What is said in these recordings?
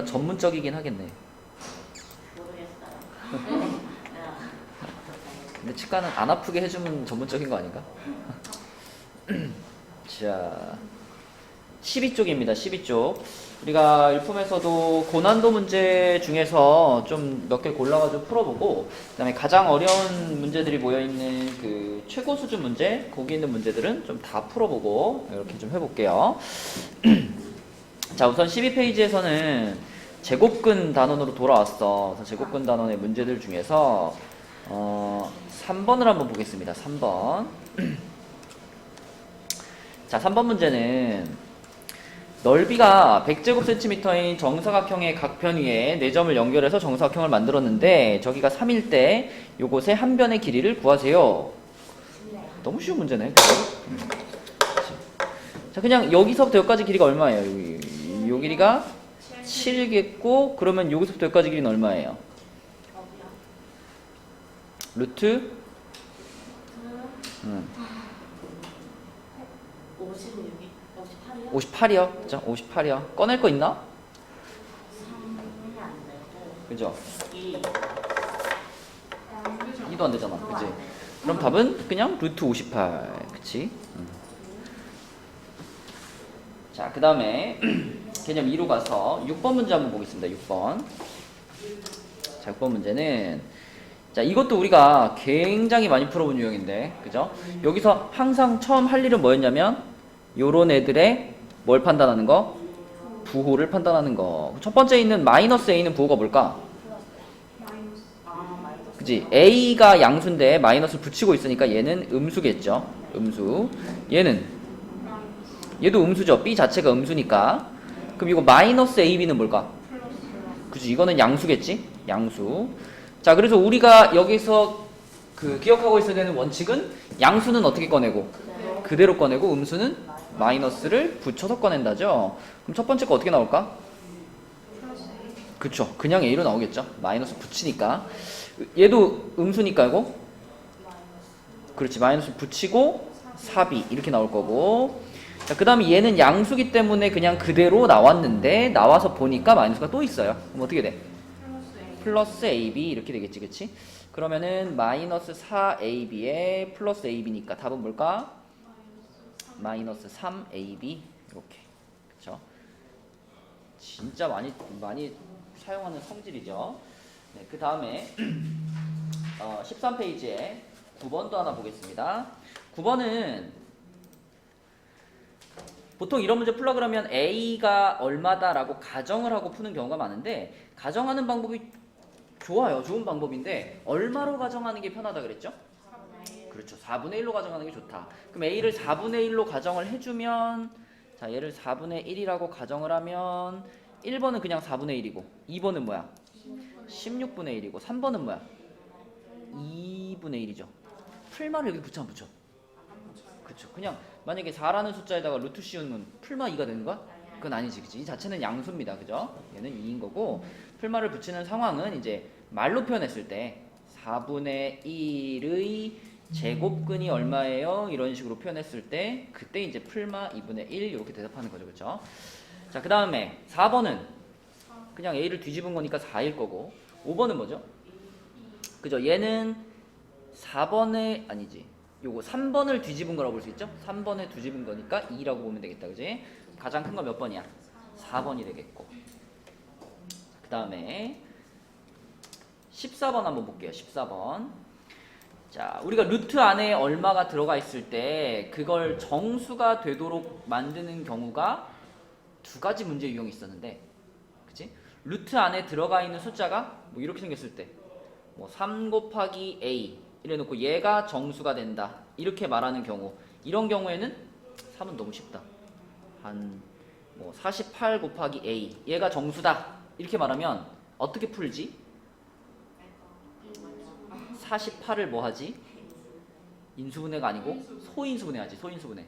뭔가 전문적이긴 하겠네. 모르겠어요. 근데 치과는 안 아프게 해주면 전문적인 거 아닌가? 자, 12쪽입니다. 12쪽. 우리가 일품에서도 고난도 문제 중에서 좀 몇 개 골라가지고 풀어보고, 그 다음에 가장 어려운 문제들이 모여있는 그 최고 수준 문제, 거기 있는 문제들은 좀 다 풀어보고, 이렇게 좀 해볼게요. 자, 우선 12페이지에서는 제곱근 단원으로 돌아왔어. 그래서 제곱근 단원의 문제들 중에서, 어, 3번을 한번 보겠습니다. 3번. 자, 3번 문제는 넓이가 100제곱센티미터인 정사각형의 각편 위에 4점을 연결해서 정사각형을 만들었는데 저기가 3일 때 요곳의 한 변의 길이를 구하세요. 너무 쉬운 문제네. 음. 자, 그냥 여기서부터 여기까지 길이가 얼마예요? 여기, 요 길이가 7이겠고 그러면 여기서부터 여기까지 길이는 얼마예요? 루트 음, 56이 58이요? 58이요. 그죠? 58이요. 꺼낼 거 있나? 3이 안 되고 그죠? 2 2도 안 되잖아. 그지? 그럼 답은 그냥 루트 58. 그치? 음. 자, 그 다음에 개념 2로 가서 6번 문제 한번 보겠습니다. 6번. 자, 6번 문제는 자, 이것도 우리가 굉장히 많이 풀어본 유형인데, 그죠? 여기서 항상 처음 할 일은 뭐였냐면, 요런 애들의 뭘 판단하는 거? 부호를 판단하는 거. 첫 번째 있는 마이너스 A는 부호가 뭘까? 그지? A가 양수인데 마이너스를 붙이고 있으니까 얘는 음수겠죠? 음수. 얘는? 얘도 음수죠? B 자체가 음수니까. 그럼 이거 마이너스 AB는 뭘까? 그지? 이거는 양수겠지? 양수. 자, 그래서 우리가 여기서 그 기억하고 있어야 되는 원칙은 양수는 어떻게 꺼내고? 그대로 그대로 꺼내고 음수는 마이너스를 붙여서 꺼낸다죠? 그럼 첫 번째 거 어떻게 나올까? 그쵸. 그냥 A로 나오겠죠? 마이너스 붙이니까. 얘도 음수니까 이거? 그렇지. 마이너스 붙이고 4B 이렇게 나올 거고. 자, 그 다음에 얘는 양수기 때문에 그냥 그대로 나왔는데 나와서 보니까 마이너스가 또 있어요. 그럼 어떻게 돼? 플러스 AB 이렇게 되겠지, 그치? 그러면은 마이너스 4AB에 플러스 AB니까 답은 뭘까? 마이너스 3AB 이렇게 그쵸? 진짜 많이 많이 사용하는 성질이죠. 네, 그 다음에 어, 13페이지에 9번도 하나 보겠습니다. 9번은 보통 이런 문제 풀라 그러면 A가 얼마다라고 가정을 하고 푸는 경우가 많은데 가정하는 방법이 좋아요. 좋은 방법인데 얼마로 가정하는 게 편하다 그랬죠? 그렇죠. 4분의 1로 가정하는 게 좋다. 그럼 A를 4분의 1로 가정을 해주면 자 얘를 4분의 1이라고 가정을 하면 1번은 그냥 4분의 1이고 2번은 뭐야? 16분의 1이고 3번은 뭐야? 2분의 1이죠. 풀마를 여기 붙여 안 붙여? 그쵸. 그냥 만약에 4라는 숫자에다가 루트 씌우면 풀마 2가 되는 거야? 그건 아니지, 그치? 이 자체는 양수입니다, 그죠? 얘는 2인 거고 풀마를 붙이는 상황은 이제 말로 표현했을 때 4분의 1의 제곱근이 얼마예요? 이런 식으로 표현했을 때 그때 이제 풀마 2분의 1 이렇게 대답하는 거죠, 그쵸? 자, 그 다음에 4번은 그냥 A를 뒤집은 거니까 4일 거고 5번은 뭐죠? 그죠? 얘는 4번에 아니지. 요거 3번을 뒤집은 거라고 볼 수 있죠? 3번에 뒤집은 거니까 2라고 보면 되겠다. 그지? 가장 큰 거 몇 번이야? 4번이 되겠고. 그 다음에 14번 한번 볼게요. 14번. 자, 우리가 루트 안에 얼마가 들어가 있을 때 그걸 정수가 되도록 만드는 경우가 두 가지 문제 유형이 있었는데, 그치? 루트 안에 들어가 있는 숫자가 뭐 이렇게 생겼을 때, 뭐3 곱하기 a 이래 놓고 얘가 정수가 된다. 이렇게 말하는 경우. 이런 경우에는 3은 너무 쉽다. 한 뭐 48 곱하기 a. 얘가 정수다. 이렇게 말하면 어떻게 풀지? 48을 뭐 하지? 인수분해가 아니고 소인수분해 하지 소인수분해.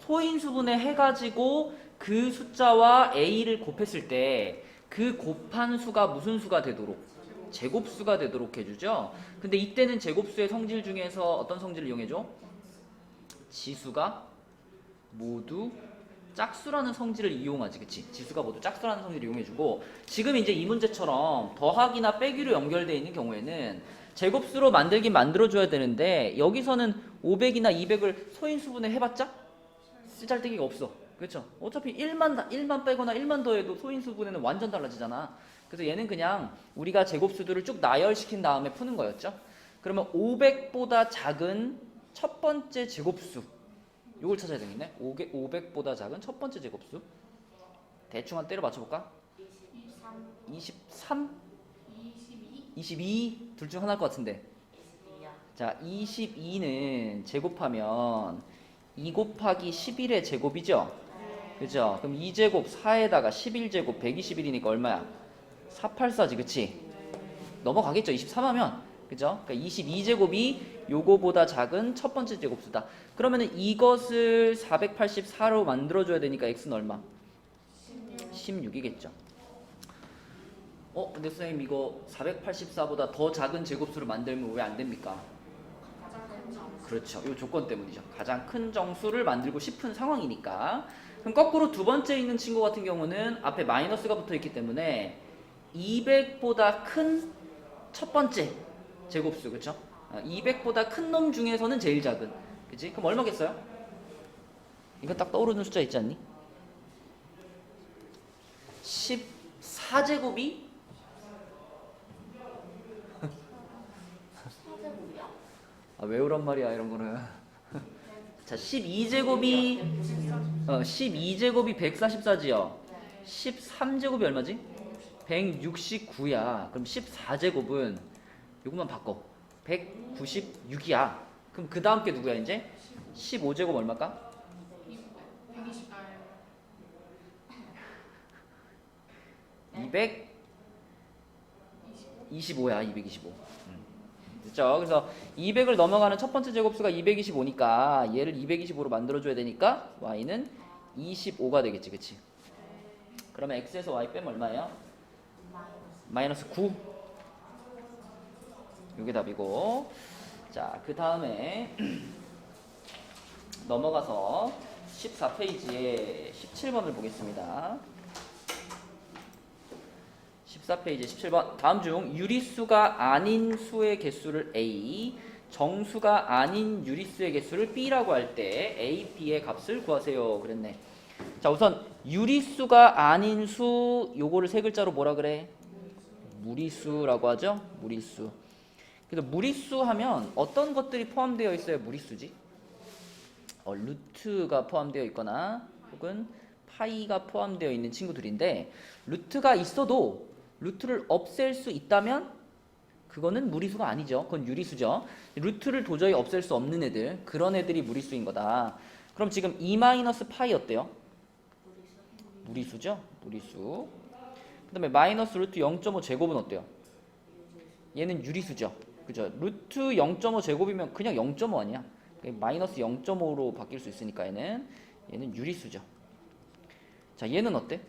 소인수분해 해가지고 그 숫자와 a를 곱했을 때 그 곱한 수가 무슨 수가 되도록 제곱수가 되도록 해주죠. 근데 이때는 제곱수의 성질 중에서 어떤 성질을 이용해줘? 지수가 모두 짝수라는 성질을 이용하지, 그치? 지수가 모두 짝수라는 성질을 이용해주고 지금 이제 이 문제처럼 더하기나 빼기로 연결되어 있는 경우에는 제곱수로 만들긴 만들어줘야 되는데 여기서는 500이나 200을 소인수분해 해봤자 쓰잘데기가 없어. 그렇죠? 어차피 1만, 다- 1만 빼거나 1만 더해도 소인수분해는 완전 달라지잖아. 그래서 얘는 그냥 우리가 제곱수들을 쭉 나열시킨 다음에 푸는 거였죠. 그러면 500보다 작은 첫 번째 제곱수 이걸 찾아야 되겠네. 500보다 작은 첫 번째 제곱수. 대충 한 때려 맞춰볼까? 23, 23, 22 22, 둘 중 하나일 것 같은데. 22야. 자, 22는 제곱하면 2 곱하기 11의 제곱이죠? 그죠? 그럼 2제곱 4에다가 11제곱 121이니까 얼마야? 484지, 그치? 넘어가겠죠? 23 하면. 그죠? 그러니까 22제곱이 요거보다 작은 첫 번째 제곱수다. 그러면은 이것을 484로 만들어줘야 되니까 x는 얼마? 16 이겠죠. 어, 근데 선생님 이거 484보다 더 작은 제곱수를 만들면 왜 안 됩니까? 그렇죠. 이 조건 때문이죠. 가장 큰 정수를 만들고 싶은 상황이니까. 그럼 거꾸로 두 번째 있는 친구 같은 경우는 앞에 마이너스가 붙어 있기 때문에 200보다 큰 첫 번째 제곱수, 그렇죠? 200보다 큰 놈 중에서는 제일 작은. 그치? 그럼 얼마겠어요? 이거 딱 떠오르는 숫자 있지 않니? 14제곱이 4제곱이야? 아, 왜 그런 말이야 이런 거는. 자, 12제곱이 어, 12제곱이 144지요. 13제곱이 얼마지? 169야. 그럼 14제곱은 요것만 바꿔. 196이야. 그럼 그 다음 게 누구야 이제? 15제곱 얼마일까? 128 225야. 225. 음. 됐죠? 그래서 200을 넘어가는 첫 번째 제곱수가 225니까 얘를 225로 만들어줘야 되니까 y는 25가 되겠지, 그치? 그러면 x에서 y 빼면 얼마예요? 마이너스 마이너스 9 이게 답이고. 자그 다음에 넘어가서 14페이지에 17번을 보겠습니다. 14페이지 17번. 다음 중 유리수가 아닌 수의 개수를 A 정수가 아닌 유리수의 개수를 B라고 할 때 A, B의 값을 구하세요. 그랬네. 자 우선 유리수가 아닌 수 요거를 세 글자로 뭐라 그래? 무리수라고 하죠. 무리수. 그래서 무리수 하면 어떤 것들이 포함되어 있어야 무리수지? 어, 루트가 포함되어 있거나 혹은 파이가 포함되어 있는 친구들인데 루트가 있어도 루트를 없앨 수 있다면 그거는 무리수가 아니죠. 그건 유리수죠. 루트를 도저히 없앨 수 없는 애들 그런 애들이 무리수인 거다. 그럼 지금 2 마이너스 파이 어때요? 무리수죠. 무리수. 그 다음에 마이너스 루트 0.5 제곱은 어때요? 얘는 유리수죠. 그죠? 루트 0.5 제곱이면 그냥 0.5 아니야? 마이너스 0.5로 바뀔 수 있으니까 얘는 얘는 유리수죠. 자, 얘는 어때?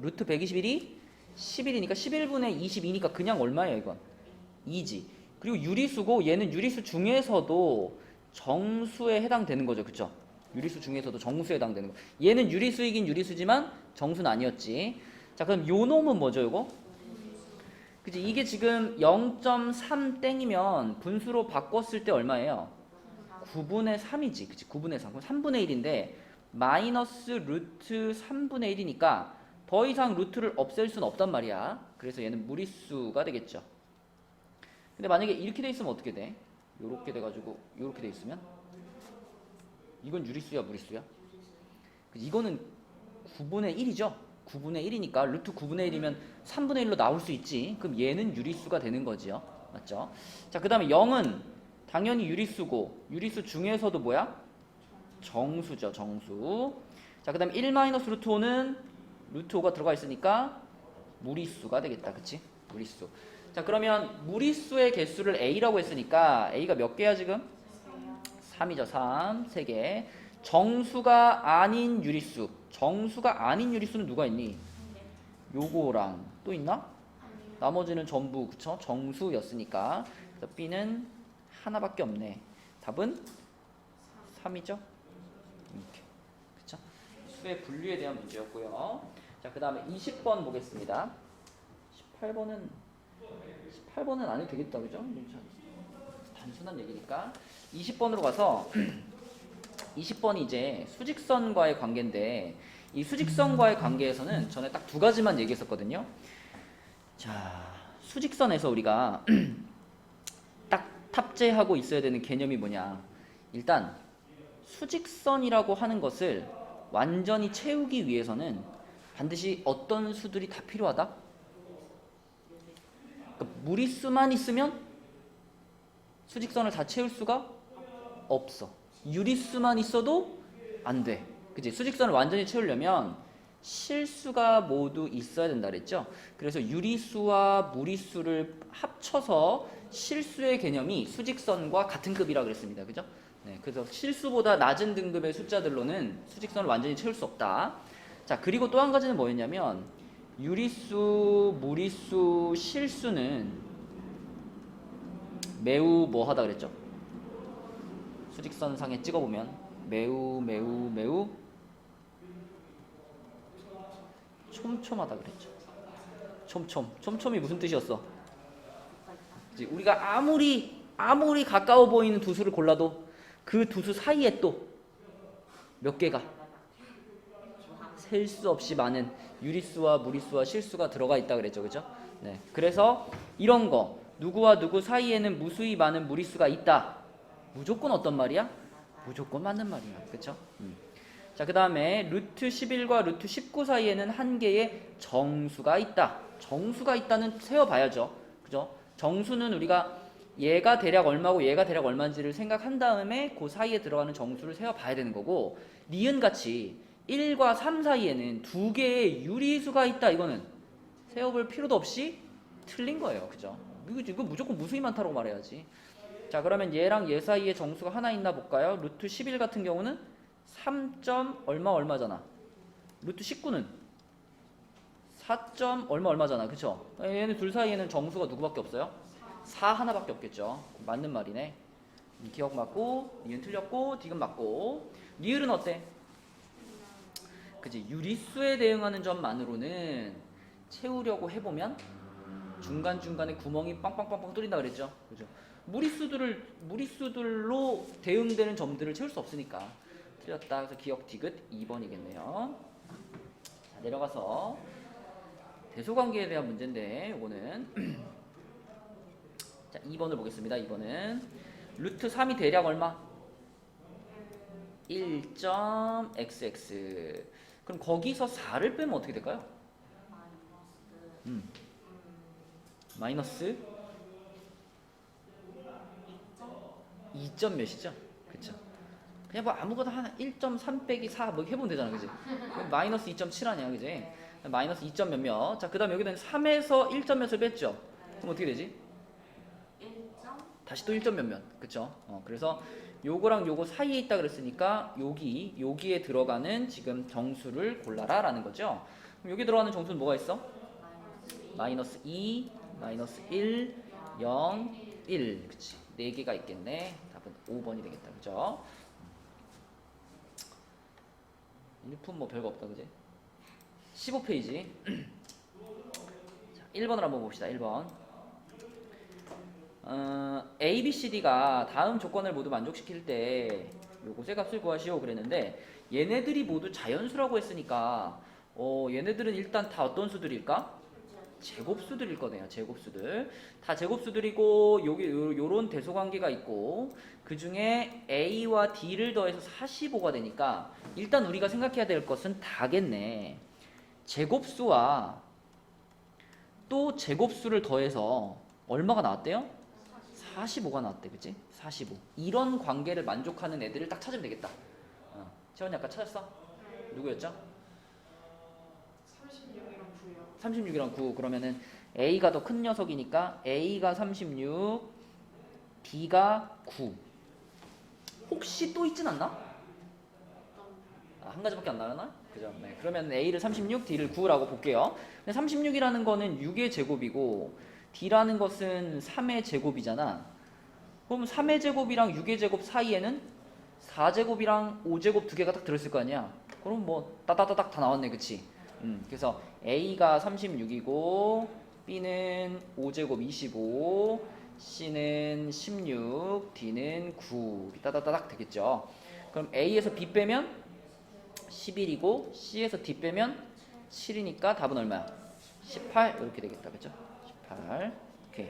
루트 121이 11이니까 11분의 22니까 그냥 얼마예요, 이건? 2지. 그리고 유리수고 얘는 유리수 중에서도 정수에 해당되는 거죠. 그쵸? 유리수 중에서도 정수에 해당되는 거. 얘는 유리수이긴 유리수지만 정수는 아니었지. 자, 그럼 요 놈은 뭐죠, 요거? 그치? 이게 지금 0.3 땡이면 분수로 바꿨을 때 얼마예요? 9분의 3이지. 그치? 9분의 3. 그럼 3분의 1인데 마이너스 루트 3분의 1이니까 더 이상 루트를 없앨 수는 없단 말이야. 그래서 얘는 무리수가 되겠죠. 근데 만약에 이렇게 돼 있으면 어떻게 돼? 요렇게 돼 가지고 요렇게 돼 있으면 이건 유리수야, 무리수야? 이거는 9분의 1이죠. 9분의 1이니까 루트 9분의 1이면 3분의 1로 나올 수 있지. 그럼 얘는 유리수가 되는 거지요. 맞죠? 자, 그 다음에 0은 당연히 유리수고 유리수 중에서도 뭐야? 정수죠, 정수. 자, 그 다음에 1 마이너스 루트 5는 루트 5가 들어가 있으니까 무리수가 되겠다. 그치? 무리수. 자, 그러면 무리수의 개수를 A라고 했으니까 A가 몇 개야, 지금? 3이죠, 3. 3개. 정수가 아닌 유리수. 정수가 아닌 유리수는 누가 있니? 요거랑 또 있나? 나머지는 전부 그쵸? 정수였으니까 그래서 B는 하나밖에 없네. 답은 3이죠? 이렇게. 그쵸? 수의 분류에 대한 문제였고요. 자, 그 다음에 20번 보겠습니다. 18번은 18번은 안 해도 되겠다, 그죠? 단순한 얘기니까 20번으로 가서 20번이 이제 수직선과의 관계인데 이 수직선과의 관계에서는 전에 딱 두 가지만 얘기했었거든요. 자, 수직선에서 우리가 딱 탑재하고 있어야 되는 개념이 뭐냐? 일단 수직선이라고 하는 것을 완전히 채우기 위해서는 반드시 어떤 수들이 다 필요하다? 그러니까 무리수만 있으면 수직선을 다 채울 수가 없어. 유리수만 있어도 안 돼. 그치? 수직선을 완전히 채우려면 실수가 모두 있어야 된다 그랬죠? 그래서 유리수와 무리수를 합쳐서 실수의 개념이 수직선과 같은 급이라 그랬습니다. 그죠? 네, 그래서 실수보다 낮은 등급의 숫자들로는 수직선을 완전히 채울 수 없다. 자, 그리고 또 한 가지는 뭐였냐면 유리수, 무리수, 실수는 매우 뭐 하다 그랬죠? 수직선상에 찍어보면 매우 매우 매우 촘촘하다 그랬죠. 촘촘. 촘촘이 무슨 뜻이었어? 우리가 아무리 아무리 가까워 보이는 두 수를 골라도 그 두 수 사이에 또 몇 개가 셀 수 없이 많은 유리수와 무리수와 실수가 들어가 있다 그랬죠. 그죠? 네. 그래서 이런 거 누구와 누구 사이에는 무수히 많은 무리수가 있다. 무조건 어떤 말이야? 무조건 맞는 말이야. 그쵸? 음. 자, 그 다음에 루트 11과 루트 19 사이에는 한 개의 정수가 있다. 정수가 있다는 세어봐야죠. 그죠? 정수는 우리가 얘가 대략 얼마고 얘가 대략 얼마인지를 생각한 다음에 그 사이에 들어가는 정수를 세어봐야 되는 거고 니은 같이 1과 3 사이에는 두 개의 유리수가 있다. 이거는 세어볼 필요도 없이 틀린 거예요. 그죠? 이거 무조건 무수히 많다고 말해야지. 자 그러면 얘랑 얘 사이에 정수가 하나 있나 볼까요? 루트 11 같은 경우는 3. 점 얼마 얼마잖아. 루트 19는 4. 점 얼마 얼마잖아. 그쵸? 얘네 둘 사이에는 정수가 누구밖에 없어요? 4 하나밖에 없겠죠. 맞는 말이네. 음, 기억 맞고 니은 틀렸고 디귿 맞고 리을은 어때? 그지 유리수에 대응하는 점만으로는 채우려고 해보면 중간중간에 구멍이 빵빵빵빵 뚫린다 그랬죠. 그죠? 무리수들을 무리수들로 대응되는 점들을 채울 수 없으니까 틀렸다. 그래서 기억 디귿 2번이겠네요. 자, 내려가서 대소관계에 대한 문제인데 요거는 자 2번을 보겠습니다. 2번은 루트 3이 대략 얼마? 1.xx 그럼 거기서 4를 빼면 어떻게 될까요? 음. 마이너스 2점 몇이죠? 그쵸? 그냥 뭐 아무거나 하나 1.3 빼기 4 뭐 해보면 되잖아 그지? 마이너스 2.7 아니야 그지? 마이너스 2점 몇몇 자그 다음 여기는 3에서 1점 몇을 뺐죠? 그럼 어떻게 되지? 1점 다시 또 1점 몇몇 그쵸? 어, 그래서 요거랑 요거 사이에 있다 그랬으니까 여기 여기에 들어가는 지금 정수를 골라라 라는 거죠 그럼 여기 들어가는 정수는 뭐가 있어? 마이너스 2 마이너스 2, 마이너스 1, 0, 1. 그치. 네 개가 있겠네. 답은 5번이 되겠다. 그죠? 1품 뭐 별거 없다. 그지? 15페이지. 자, 1번을 한번 봅시다. 1번. 어, A, B, C, D가 다음 조건을 모두 만족시킬 때 요것의 값을 구하시오 그랬는데 얘네들이 모두 자연수라고 했으니까 어, 얘네들은 일단 다 어떤 수들일까? 제곱수들일 거네요. 제곱수들. 다 제곱수들이고 여기 요- 요런 대소 관계가 있고 그 중에 A와 D를 더해서 45가 되니까 일단 우리가 생각해야 될 것은 다겠네. 제곱수와 또 제곱수를 더해서 얼마가 나왔대요? 45가 나왔대. 그치? 45. 이런 관계를 만족하는 애들을 딱 찾으면 되겠다. 어. 채원이 아까 찾았어? 누구였죠? 36이랑 9요. 36이랑 9 그러면은 A가 더 큰 녀석이니까 A가 36, B가 9. 혹시 또 있진 않나? 아, 한 가지밖에 안 나오나? 그죠? 네. 그러면 A를 36, D를 9라고 볼게요. 근데 36이라는 거는 6의 제곱이고 D라는 것은 3의 제곱이잖아. 그럼 3의 제곱이랑 6의 제곱 사이에는 4제곱이랑 5제곱 두 개가 딱 들어있을 거 아니야? 그럼 뭐 따다다닥 다 나왔네, 그치? 음, 그래서 A가 36이고 B는 5제곱 25, C는 16, D는 9 따다다닥 되겠죠. 그럼 A에서 B 빼면 11이고 C에서 D 빼면 7이니까 답은 얼마야? 18 이렇게 되겠다, 그죠? 18 오케이.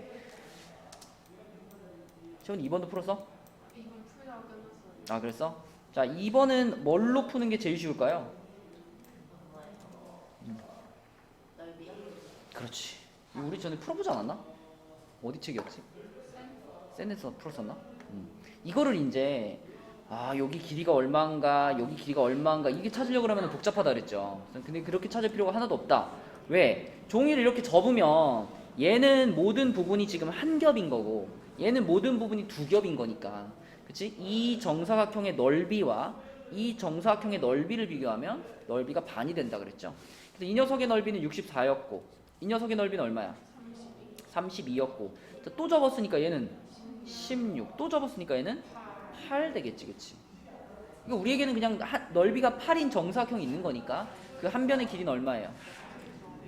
시원 2번도 풀었어? 아 그랬어? 자 2번은 뭘로 푸는 게 제일 쉬울까요? 넓이. 그렇지 이거 우리 전에 풀어보지 않았나? 어디 책이었지? 센에서 풀었었나? 음. 이거를 이제 아 여기 길이가 얼마인가 여기 길이가 얼마인가 이게 찾으려고 하면 복잡하다 그랬죠 근데 그렇게 찾을 필요가 하나도 없다 왜? 종이를 이렇게 접으면 얘는 모든 부분이 지금 한 겹인 거고 얘는 모든 부분이 두 겹인 거니까 그치? 이 정사각형의 넓이와 이 정사각형의 넓이를 비교하면 넓이가 반이 된다 그랬죠 그래서 이 녀석의 넓이는 64였고 이 녀석의 넓이는 얼마야? 32였고 또 접었으니까 얘는 16. 또 접었으니까 얘는 8 되겠지, 그치? 이거 우리에게는 그냥 한- 넓이가 8인 정사각형이 있는 거니까 그 한 변의 길이는 얼마예요?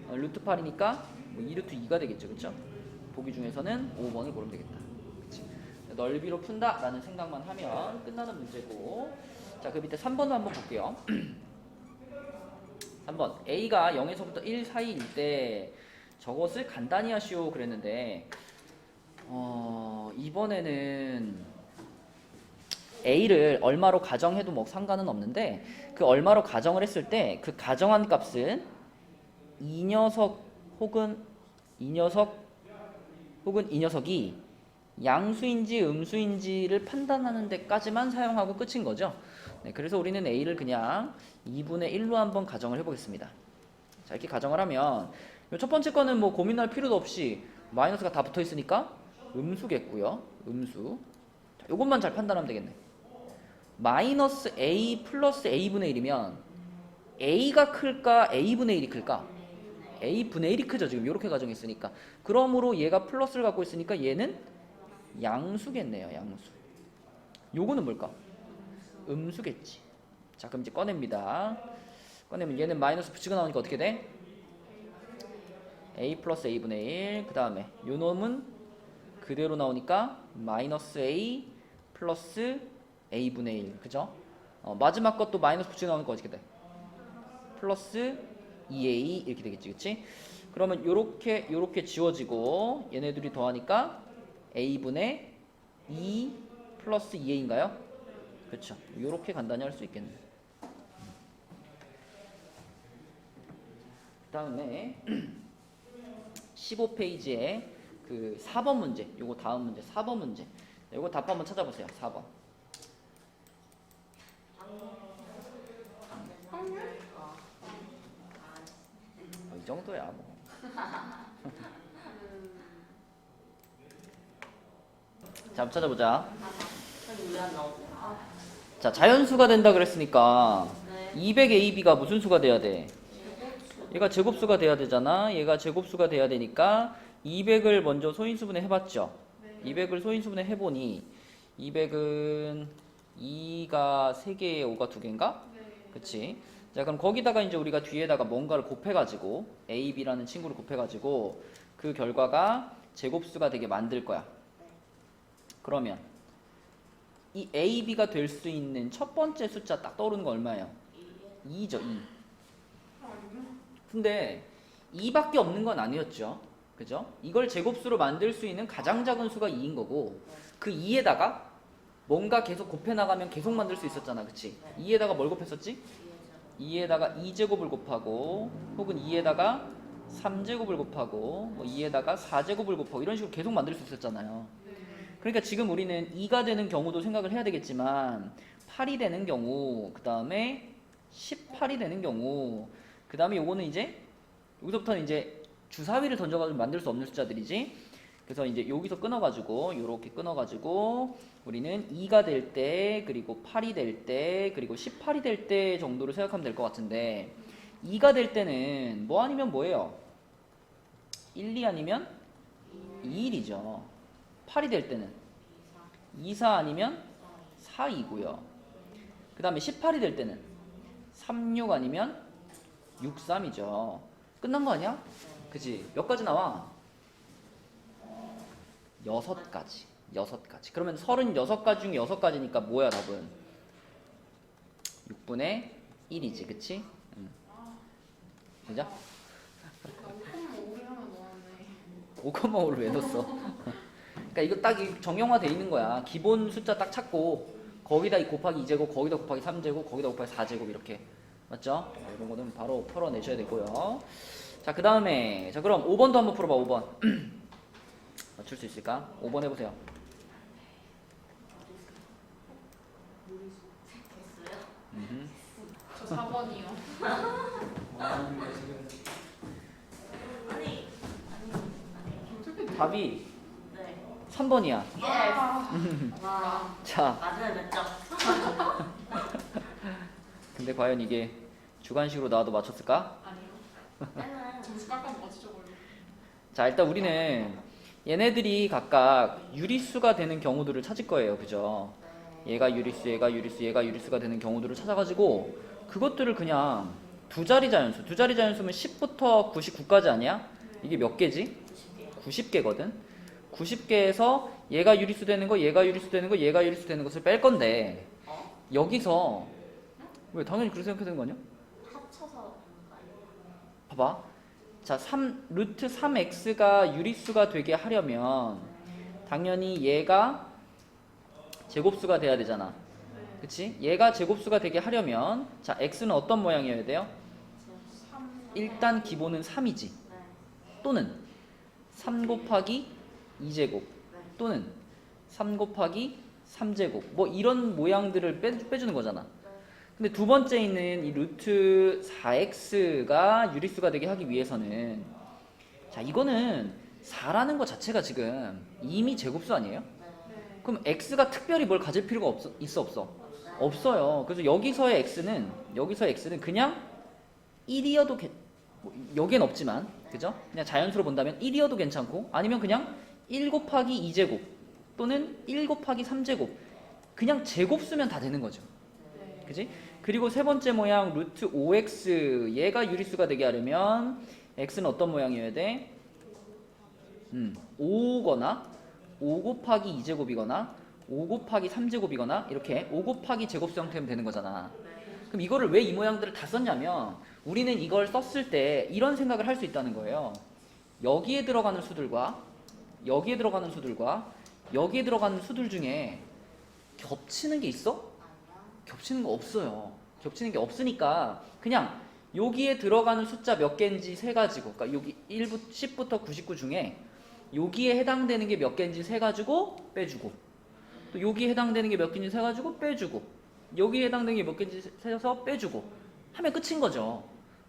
어, 루트 8이니까 뭐 2루트 2가 되겠죠, 그쵸? 보기 중에서는 5번을 고르면 되겠다. 그치? 넓이로 푼다라는 생각만 하면 끝나는 문제고 자, 그 밑에 3번도 한번 볼게요. 3번 A가 0에서부터 1 사이일 때 저것을 간단히 하시오 그랬는데 어, 이번에는 A를 얼마로 가정해도 뭐 상관은 없는데 그 얼마로 가정을 했을 때 그 가정한 값은 이 녀석 혹은 이 녀석 혹은 이 녀석이 양수인지 음수인지를 판단하는 데까지만 사용하고 끝인 거죠. 네, 그래서 우리는 A를 그냥 2분의 1로 한번 가정을 해보겠습니다. 자, 이렇게 가정을 하면 이첫 번째 거는 뭐 고민할 필요도 없이 마이너스가 다 붙어 있으니까 음수겠고요. 음수. 자, 이것만 잘 판단하면 되겠네. 마이너스 A 플러스 A분의 1이면 A가 클까 A분의 1이 클까? A분의 1이 크죠. 지금 이렇게 가정했으니까. 그러므로 얘가 플러스를 갖고 있으니까 얘는 양수겠네요. 양수. 요거는 뭘까? 음수겠지. 자, 그럼 이제 꺼냅니다. 꺼내면 얘는 마이너스 붙이고 나오니까 어떻게 돼? a 플러스 a분의 1. 그 다음에 요 놈은 그대로 나오니까 마이너스 a 플러스 a분의 1. 그죠? 어, 마지막 것도 마이너스 붙이고 나오니까 어떻게 돼? 플러스 2a 이렇게 되겠지. 그치? 그러면 요렇게 요렇게 지워지고 얘네들이 더하니까 a분의 2 플러스 2a인가요? 그렇죠. 요렇게 간단히 할 수 있겠네. 그 다음에 15페이지에 그 4번 문제, 요거 다음 문제, 4번 문제. 요거 답 한번 찾아보세요. 4번. 어, 이 정도야 뭐. 자, 한번 찾아보자. 자, 자연수가 된다 그랬으니까 네. 200AB가 무슨 수가 돼야 돼? 얘가 제곱수가 돼야 되잖아. 얘가 제곱수가 돼야 되니까 200을 먼저 소인수분해 해봤죠. 200을 소인수분해 해보니 200은 2가 3개에 5가 2개인가? 그치? 자 그럼 거기다가 이제 우리가 뒤에다가 뭔가를 곱해가지고 A, B라는 친구를 곱해가지고 그 결과가 제곱수가 되게 만들 거야. 그러면 이 A, B가 될 수 있는 첫 번째 숫자 딱 떠오르는 거 얼마예요? 2죠, 2. 근데 2밖에 없는 건 아니었죠. 그죠? 이걸 제곱수로 만들 수 있는 가장 작은 수가 2인 거고 그 2에다가 뭔가 계속 곱해 나가면 계속 만들 수 있었잖아. 그치? 2에다가 뭘 곱했었지? 2에다가 2제곱을 곱하고 혹은 2에다가 3제곱을 곱하고 뭐 2에다가 4제곱을 곱하고 이런 식으로 계속 만들 수 있었잖아요. 그러니까 지금 우리는 2가 되는 경우도 생각을 해야 되겠지만 8이 되는 경우 그 다음에 18이 되는 경우 그 다음에 요거는 이제 여기서부터는 이제 주사위를 던져가지고 만들 수 없는 숫자들이지 그래서 이제 여기서 끊어가지고 요렇게 끊어가지고 우리는 2가 될 때 그리고 8이 될 때 그리고 18이 될 때 정도로 생각하면 될 것 같은데 2가 될 때는 뭐 아니면 뭐예요? 1, 2 아니면 2, 1이죠 8이 될 때는 2, 4 아니면 4, 2고요 그 다음에 18이 될 때는 36 아니면 63이죠. 끝난 거 아니야? 그지? 몇 가지 나와? 여섯 가지. 여섯 가지. 그러면 36가지 중에 여섯 가지니까 뭐야 답은? 6분의 1이지. 그치? 응. 그죠? 나 5,5를 하나 넣었네. 5,5를 왜 넣었어? 그러니까 이거 딱이 정형화 돼 있는 거야. 기본 숫자 딱 찾고 거기다 이 곱하기 2제곱, 거기다 곱하기 3제곱, 거기다 곱하기 4제곱 이렇게 맞죠? 자, 이런 거는 바로 풀어내셔야 되고요. 자, 그 다음에 자 그럼 5번도 한번 풀어봐. 5번 맞출 수 있을까? 5번 해보세요. 됐어요? 음흠. 저 4번이요. 아니 아니 아니 어떻게 돼? 답이 네 3번이야. 아, 와 자, 맞아요 몇 점? 근데 과연 이게 주관식으로 나와도 맞췄을까? 아니요. 때는 점수 깎아서 맞추죠 걸로. 자, 일단 우리는 얘네들이 각각 유리수가 되는 경우들을 찾을 거예요. 그죠? 네. 얘가 유리수, 얘가 유리수, 얘가 유리수가 되는 경우들을 찾아가지고 그것들을 그냥 두 자리 자연수, 두 자리 자연수면 10부터 99까지 아니야? 이게 몇 개지? 90개거든. 90개에서 얘가 유리수 되는 거, 얘가 유리수 되는 거, 얘가 유리수 되는 것을 뺄 건데 어? 여기서 왜 당연히 그렇게 생각해야 되는 거 아니야? 합쳐서? 봐봐. 자, 3 루트 3x가 유리수가 되게 하려면 당연히 얘가 제곱수가 돼야 되잖아. 그치? 얘가 제곱수가 되게 하려면 자, x는 어떤 모양이어야 돼요? 3. 일단 기본은 3이지. 네. 또는 3 곱하기 2제곱 네. 또는 3 곱하기 3제곱 뭐 이런 모양들을 빼, 빼주는 거잖아. 근데 두 번째 있는 이 루트 4x가 유리수가 되게 하기 위해서는 자 이거는 4라는 것 자체가 지금 이미 제곱수 아니에요? 네. 그럼 x가 특별히 뭘 가질 필요가 없어 있어 없어? 없어요. 그래서 여기서의 x는 여기서의 x는 그냥 1이어도 개, 뭐 여기엔 없지만 그죠? 그냥 자연수로 본다면 1이어도 괜찮고 아니면 그냥 1 곱하기 2제곱 또는 1 곱하기 3제곱 그냥 제곱수면 다 되는 거죠. 네. 그지? 그리고 세 번째 모양 루트 5x 얘가 유리수가 되게 하려면 x는 어떤 모양이어야 돼? 음, 5거나 5 곱하기 2제곱이거나 5 곱하기 3제곱이거나 이렇게 5 곱하기 제곱수 형태면 되는 거잖아. 그럼 이거를 왜 이 모양들을 다 썼냐면 우리는 이걸 썼을 때 이런 생각을 할 수 있다는 거예요. 여기에 들어가는 수들과 여기에 들어가는 수들과 여기에 들어가는 수들 중에 겹치는 게 있어? 겹치는 거 없어요. 겹치는 게 없으니까 그냥 여기에 들어가는 숫자 몇 개인지 세 가지고 그러니까 여기 1부 10부터 99 중에 여기에 해당되는 게 몇 개인지 세 가지고 빼주고 또 여기에 해당되는 게 몇 개인지 세 가지고 빼주고 여기에 해당되는 게 몇 개인지 세서 빼주고 하면 끝인 거죠.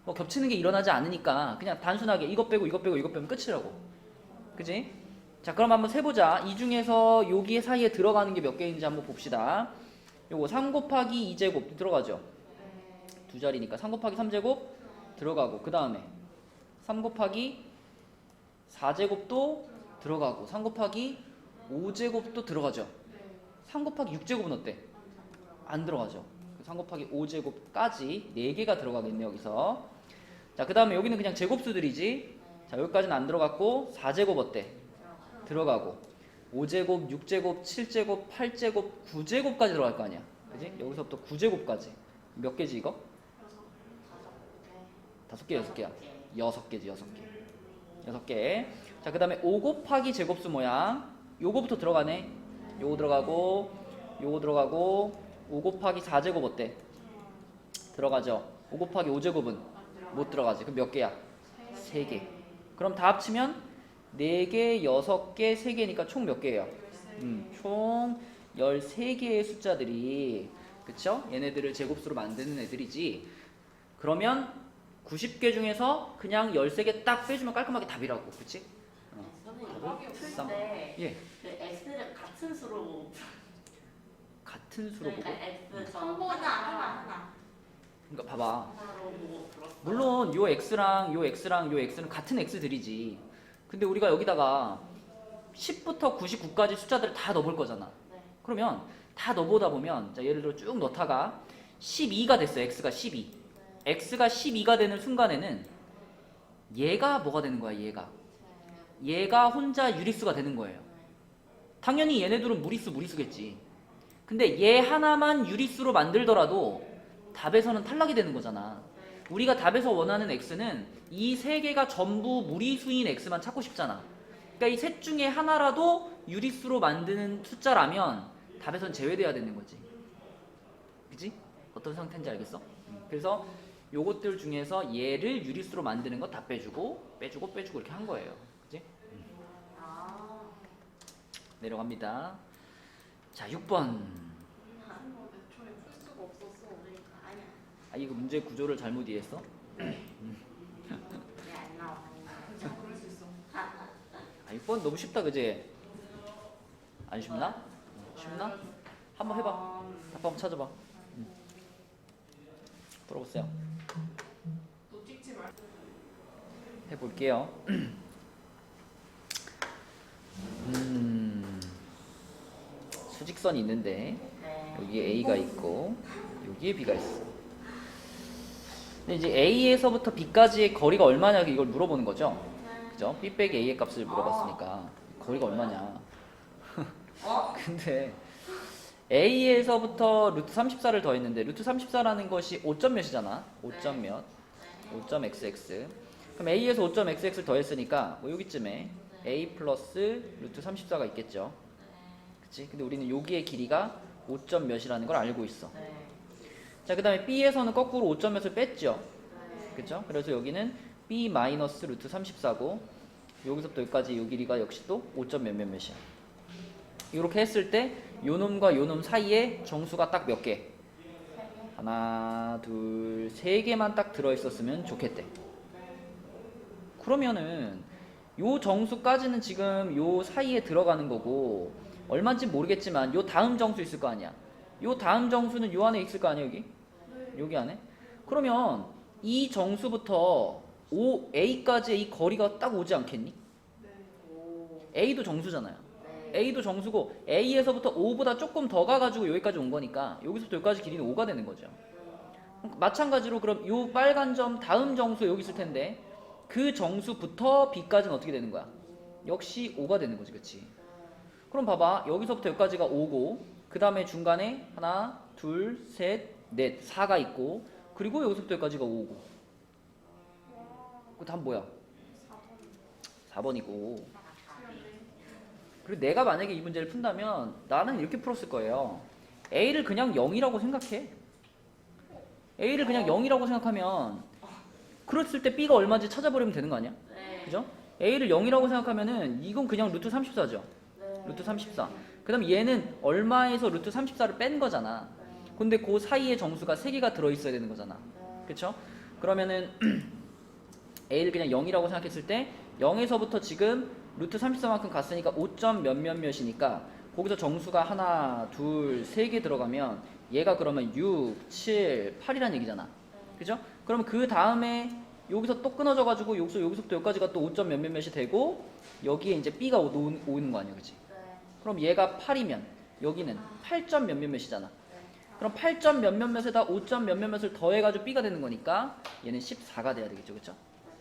뭐 겹치는 게 일어나지 않으니까 그냥 단순하게 이것 빼고 이것 빼고 이것 빼면 끝이라고. 그지? 자, 그럼 한번 세보자. 이 중에서 여기 사이에 들어가는 게 몇 개인지 한번 봅시다. 요거 3 곱하기 2제곱 들어가죠. 두 자리니까 3 곱하기 3제곱 들어가고 그 다음에 3 곱하기 4제곱도 들어가고 3 곱하기 5제곱도 들어가죠. 네. 3 곱하기 6제곱은 어때? 안 들어가죠. 3 곱하기 5제곱까지 4개가 들어가겠네 여기서. 자, 그 다음에 여기는 그냥 제곱수들이지. 자, 여기까지는 안 들어갔고 4제곱 어때? 들어가고 5제곱, 6제곱, 7제곱, 8제곱, 9제곱까지 들어갈 거 아니야. 그지? 여기서부터 9제곱까지. 몇 개지 이거? 다섯 개, 여섯 개야. 여섯 개지, 여섯 개. 여섯 개. 자, 그 다음에 5 곱하기 제곱수 모양. 요거부터 들어가네. 요거 들어가고, 요거 들어가고, 5 곱하기 4제곱 어때? 들어가죠. 5 곱하기 5제곱은 못 들어가지. 그럼 몇 개야? 세 개. 그럼 다 합치면 4개, 6개, 3개니까 총 몇 개예요? 음, 총 13개의 숫자들이 그쵸? 얘네들을 제곱수로 만드는 애들이지. 그러면 90개 중에서 그냥 13개 딱 빼주면 깔끔하게 답이라고. 그치? 선생님 쌈. 풀때 예. 그 x를 같은 수로 같은 수로 보고. 그러니까 전한 번에 하나 하나 하나 그러니까 봐봐. 하나로 보고 풀었어. 물론 요 x랑 요 x랑 요 x는 같은 x들이지. 근데 우리가 여기다가 10부터 99까지 숫자들을 다 넣어볼 거잖아. 네. 그러면 다 넣어보다 보면 자 예를 들어 쭉 넣다가 12가 됐어 x가 12 x가 12가 되는 순간에는 얘가 뭐가 되는 거야 얘가? 얘가 혼자 유리수가 되는 거예요. 당연히 얘네들은 무리수 무리수겠지. 근데 얘 하나만 유리수로 만들더라도 답에서는 탈락이 되는 거잖아 우리가 답에서 원하는 x는 이 세 개가 전부 무리수인 x만 찾고 싶잖아 그러니까 이 셋 중에 하나라도 유리수로 만드는 숫자라면 답에선 제외돼야 되는 거지 그지? 어떤 상태인지 알겠어? 음, 그래서 요것들 중에서 얘를 유리수로 만드는 거 다 빼주고 빼주고 빼주고 이렇게 한 거예요. 그지? 아. 내려갑니다. 자, 6번. 이거 애초에 풀 수가 없었어. 그러니까 아, 이거 문제 구조를 잘못 이해했어? 왜안 나와? 진짜 그럴 수 있어. 아, 6번 너무 쉽다, 그지? 안 쉽나? 쉽나? 한번 해봐. 아, 답 한번 찾아봐. 찍지 말. 해볼게요. 음, 수직선이 있는데 네. 여기에 A가 있고 여기에 B가 있어. 근데 이제 A에서부터 B까지의 거리가 얼마냐 이걸 물어보는 거죠. 그죠? B 빼기 A의 값을 물어봤으니까 거리가 얼마냐. 어? 근데 A에서부터 루트 34를 더했는데 루트 34라는 것이 5점 몇이잖아. 5점 몇? 5점 xx. 그럼 A에서 5점 xx를 더했으니까 뭐 여기쯤에 A 플러스 루트 34가 있겠죠. 그치? 근데 우리는 여기의 길이가 5점 몇이라는 걸 알고 있어. 네. 자, 그 다음에 B에서는 거꾸로 5점 몇을 뺐죠. 그죠? 그래서 여기는 B 마이너스 루트 34고 여기서부터 여기까지 요 길이가 역시 또 5점 몇몇 몇이야. 이렇게 했을 때 요놈과 요놈 사이에 정수가 딱 몇 개? 하나, 둘, 세 개만 딱 들어있었으면 좋겠대. 그러면은 요 정수까지는 지금 요 사이에 들어가는 거고 얼마인지 모르겠지만 요 다음 정수 있을 거 아니야. 요 다음 정수는 요 안에 있을 거 아니야 여기? 여기 안에? 그러면 이 정수부터 O, A까지의 이 거리가 딱 오지 않겠니? 오. A도 정수잖아요. 네. A도 정수고 A에서부터 5보다 조금 더 가가지고 여기까지 온 거니까 여기서부터 여기까지 길이는 5가 되는 거죠. 마찬가지로 그럼 요 빨간 점 다음 정수 여기 있을 텐데 그 정수부터 B까지는 어떻게 되는 거야? 역시 5가 되는 거지, 그렇지? 그럼 봐봐 여기서부터 여기까지가 5고 그 다음에 중간에 하나, 둘, 셋, 넷, 4가 있고 그리고 여기서부터 여기까지가 5고 그 다음 뭐야? 4번이고 그리고 내가 만약에 이 문제를 푼다면 나는 이렇게 풀었을 거예요. A를 그냥 0이라고 생각해. A를 그냥 0이라고 생각하면 그랬을 때 B가 얼마인지 찾아버리면 되는 거 아니야? 네. 그죠? A를 0이라고 생각하면은 이건 그냥 루트 34죠. 네. 루트 34. 그 다음 얘는 얼마에서 루트 34를 뺀 거잖아. 근데 그 사이에 정수가 3개가 들어 있어야 되는 거잖아. 그렇죠? 그러면은 A를 그냥 0이라고 생각했을 때 0에서부터 지금 루트 34만큼 갔으니까 5점 몇몇 몇이니까 거기서 정수가 하나, 둘, 세 개 들어가면 얘가 그러면 6, 7, 8이란 얘기잖아. 그죠? 그러면 그 다음에 여기서 또 끊어져 가지고 여기서 여기서부터 여기까지가 또 5점 몇몇 몇이 되고 여기에 이제 B가 오- 오는 거 아니야? 네. 그럼 얘가 8이면 여기는 8점 몇몇 몇이잖아. 그럼 8점 몇몇 몇에다 5점 몇몇 몇을 더해가지고 B가 되는 거니까 얘는 14가 돼야 되겠죠, 그렇죠?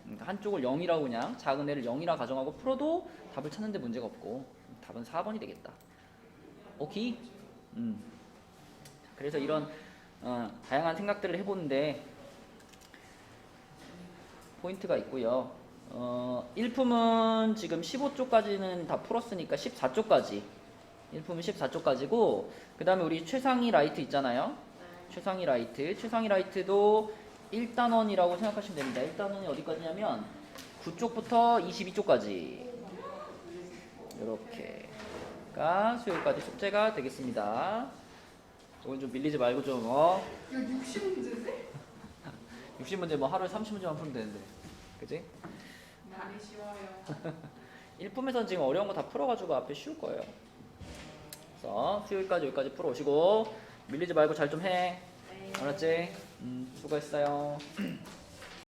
그러니까 한쪽을 0이라고 그냥 작은 애를 0이라 가정하고 풀어도 답을 찾는데 문제가 없고 답은 4번이 되겠다. 오케이? 음. 그래서 이런 어, 다양한 생각들을 해보는데 포인트가 있고요. 어, 1품은 지금 15쪽까지는 다 풀었으니까 14쪽까지 1품은 14쪽까지고 그 다음에 우리 최상위 라이트 있잖아요. 최상위 라이트 최상위 라이트도 1단원이라고 생각하시면 됩니다. 1단원이 어디까지냐면 9쪽부터 22쪽까지 이렇게가 수요일까지 숙제가 되겠습니다. 이건 좀 밀리지 말고 좀 어. 이거 60문제인데? 60문제 뭐 하루에 30문제만 풀면 되는데. 그지? 많이 쉬워요. 1품에선 지금 어려운 거 다 풀어가지고 앞에 쉬울 거예요. 그래서 수요일까지 여기까지 풀어오시고 밀리지 말고 잘 좀 해. 네. 알았지? 음, 수고했어요.